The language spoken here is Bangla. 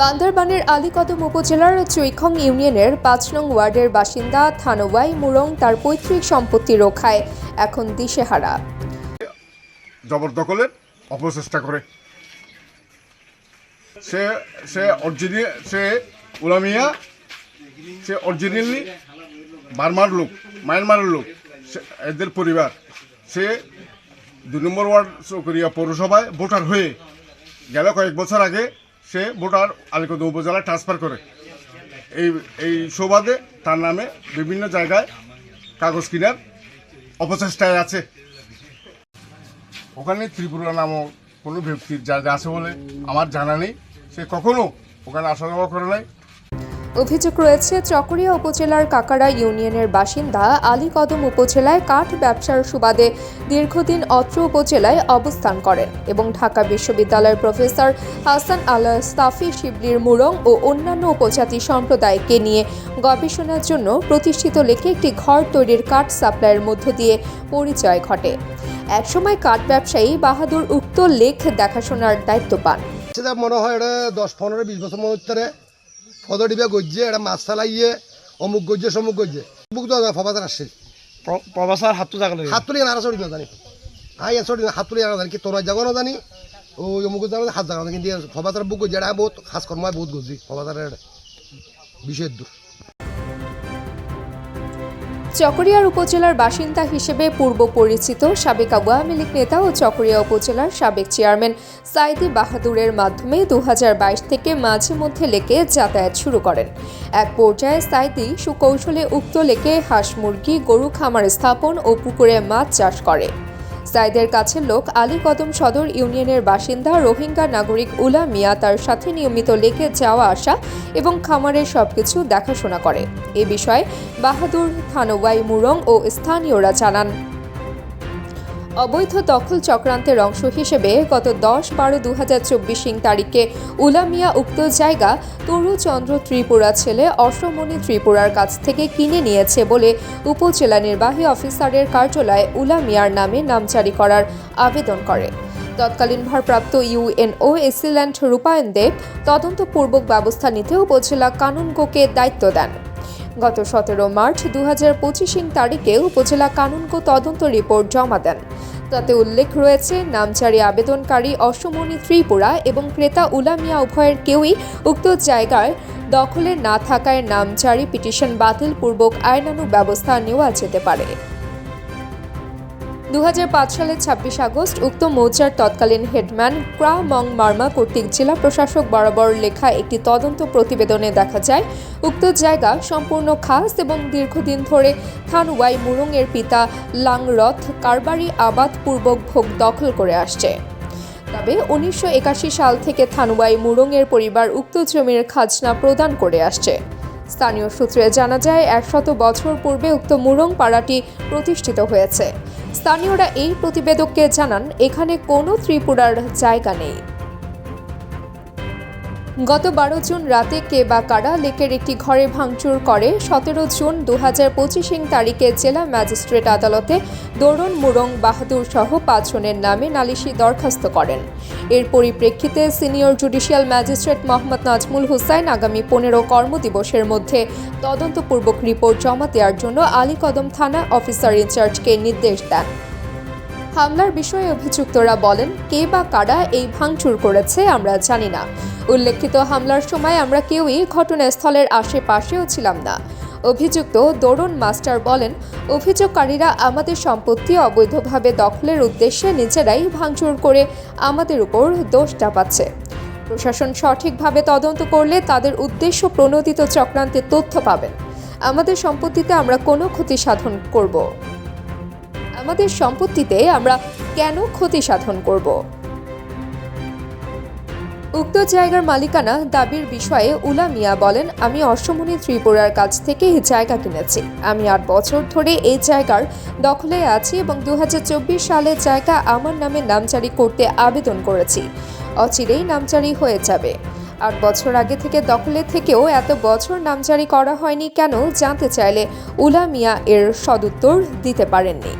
বান্দরবানের আলীকদম উপজেলার চৈখং ইউনিয়নের পাঁচ নং ওয়ার্ডের বাসিন্দা থানোয়াই মুরং তার পৈতৃক সম্পত্তি রক্ষায় এখন দিশেহারা। জবরদখলের অপচেষ্টা করে। সে সে অরিজিনি, সে উলামিয়া, সে অরিজিনালি বার্মার লোক, মায়ানমারের লোক এদের পরিবার। সে দুই নম্বর ওয়ার্ড চৌকরিয়া পৌরসভায় ভোটার হয়ে গেল কয়েক বছর আগে সে ভোটার আলিকদ উপজেলায় ট্রান্সফার করে। এই এই সৌবাদে তার নামে বিভিন্ন জায়গায় কাগজ কেনার অপচেষ্টায় আছে। ওখানে ত্রিপুরা নামক কোনো ব্যক্তির জায়গা আছে বলে আমার জানা নেই। সে কখনো ওখানে আসা যাওয়া করে নাই। অভিযোগ রয়েছে, চকরিয়া উপজেলার কাকারা ইউনিয়নের বাসিন্দা আলীকদম উপজেলায় কাঠ ব্যবসার সুবাদে দীর্ঘদিন অত্র উপজেলায় অবস্থান করেন এবং ঢাকা বিশ্ববিদ্যালয়ের প্রফেসর হাসান আল্লাহ সাফি শিবলির মুরং ও অন্যান্য উপজাতি সম্প্রদায়কে নিয়ে গবেষণার জন্য প্রতিষ্ঠিত লেখে একটি ঘর তৈরির কাঠ সাপ্লাইয়ের মধ্য দিয়ে পরিচয় ঘটে। একসময় কাঠ ব্যবসায়ী বাহাদুর উক্ত লেখ দেখাশোনার দায়িত্ব পান। মনে হয় দশ, পনেরো, বিশ বছর মধ্যে ফদডিবে গজ্জে এটা মাছ চালাইয়ে অমুক গজ্জে সমুক গজ্জে। অমুক তো ফবাজার আসছে। প্রবাসার হাতটো জাগলে হাত তুলি আর চড়ি নাজানি হাই চড়ি হাত তুলি জানি কি তোর জাগো নাজানি? ও অমুক জানো হাত জাগো না কিন্তু ফবাজার বুক গজ্জে এটা বহুত খাস কর্মায় বহুত গজ্জি ফবাজারের বিশেষ দূর চকরিয়ার উপজেলার বাসিন্দা হিসেবে পূর্ব পরিচিত সাবেক আওয়ামী লীগ নেতা ও চকরিয়া উপজেলার সাবেক চেয়ারম্যান সাইদি বাহাদুরের মাধ্যমে দু হাজার বাইশ থেকে মাঝে মধ্যে লেকে যাতায়াত শুরু করেন। এক পর্যায়ে সাইদি সুকৌশলে উক্ত লেকে হাঁস মুরগি, গরু খামার স্থাপন ও পুকুরে মাছ চাষ করে। সাইদের কাছে লোক আলী কদম সদর ইউনিয়নের বাসিন্দা, রোহিঙ্গা নাগরিক উলা মিয়া তার সাথে নিয়মিত লেকে যাওয়া আসা এবং খামারের সবকিছু দেখাশোনা করে। এ বিষয়ে বাহাদুর থানোয়াই মুরং ও স্থানীয়রা জানান। অবৈধ দখল চক্রান্তের অংশ হিসেবে গত দশ বারো দু হাজার চব্বিশ তারিখে উলামিয়া উক্ত জায়গা তরুচন্দ্র ত্রিপুরা ছেলে অসমণি ত্রিপুরার কাছ থেকে কিনে নিয়েছে বলে উপজেলা নির্বাহী অফিসারের কার্যালয়ে উলামিয়ার নামে নামজারি করার আবেদন করে। তৎকালীন ভারপ্রাপ্ত ইউএনও এসিল্যান্ড রূপায়ণ দেব তদন্তপূর্বক ব্যবস্থা নিতে উপজেলা কানুনগোকে দায়িত্ব দেন। গত সতেরো মার্চ দু হাজার পঁচিশ তারিখে উপজেলা কানুনগো তদন্ত রিপোর্ট জমা দেন। তাতে উল্লেখ রয়েছে, নামচারী আবেদনকারী অসমণি ত্রিপুরা এবং ক্রেতা উলামিয়া উভয়ের কেউই উক্ত জায়গায় দখলে না থাকায় নামচারী পিটিশন বাতিল পূর্বক আইনানু ব্যবস্থা নেওয়া যেতে পারে। দু হাজার পাঁচ সালের ছাব্বিশ আগস্ট উক্ত মৌজার তৎকালীন হেডম্যান ক্রা মং মার্মা কর্তৃক জেলা প্রশাসক বরাবর লেখা একটি তদন্ত প্রতিবেদনে দেখা যায়, উক্ত জায়গা সম্পূর্ণ খাস এবং দীর্ঘদিন ধরে থানওয়াই মুরংয়ের পিতা লাংরথ কারবারি আবাদ পূর্বক ভোগ দখল করে আসছে। তবে উনিশশো একাশি সাল থেকে থানুয়াই মুরংয়ের পরিবার উক্ত জমির খাজনা প্রদান করে আসছে। স্থানীয় সূত্রে জানা যায়, একশত বছর পূর্বে উক্ত মুরং পাড়াটি প্রতিষ্ঠিত হয়েছে। স্থানীয়রা এই প্রতিবেদককে জানান এখানে কোনো ত্রিপুরার জায়গা নেই। গত বারো জুন রাতে কে বা কারা লেকের একটি ঘরে ভাঙচুর করে, সতেরো জুন দু হাজার পঁচিশ তারিখে জেলা ম্যাজিস্ট্রেট আদালতে দোরন মুরং বাহাদুর সহ পাঁচজনের নামে নালিশি দরখাস্ত করেন। এর পরিপ্রেক্ষিতে senior judicial magistrate Mohammad Nazmul Hussain আগামী পনেরো কর্মদিবসের মধ্যে তদন্তপূর্বক রিপোর্ট জমা দেওয়ার জন্য আলীকদম থানা অফিসার ইনচার্জকে নির্দেশ দেন। হামলার বিষয়ে অভিযুক্তরা বলেন, কে বা কারা এই ভাঙচুর করেছে আমরা জানি না। উল্লেখিত হামলার সময় আমরা কেউই ঘটনাস্থলের আশেপাশেও ছিলাম না। অভিযুক্ত দরুন মাস্টার বলেন, অভিযোগকারীরা আমাদের সম্পত্তি অবৈধভাবে দখলের উদ্দেশ্যে নিজেরাই ভাঙচুর করে আমাদের উপর দোষ চাপাচ্ছে। প্রশাসন সঠিকভাবে তদন্ত করলে তাদের উদ্দেশ্য প্রণোদিত চক্রান্তের তথ্য পাবেন। আমাদের সম্পত্তিতে আমরা কোনো ক্ষতি সাধন করব। আমাদের সম্পত্তিতে আমরা কেন ক্ষতি সাধন করব? উক্ত জায়গার মালিকানা দাবির বিষয়ে উলা মিয়া বলেন, আমি অসমনি ত্রিপুরার কাছ থেকে এই জায়গা কিনেছি। আমি আট বছর ধরে এই জায়গার দখলে আছি এবং দু সালে জায়গা আমার নামে নামজারি করতে আবেদন করেছি। অচিরেই নামজারি হয়ে যাবে। আট বছর আগে থেকে দখলে থেকেও এত বছর নামজারি করা হয়নি কেন জানতে চাইলে উলা মিয়া এর সদুত্তর দিতে পারেননি।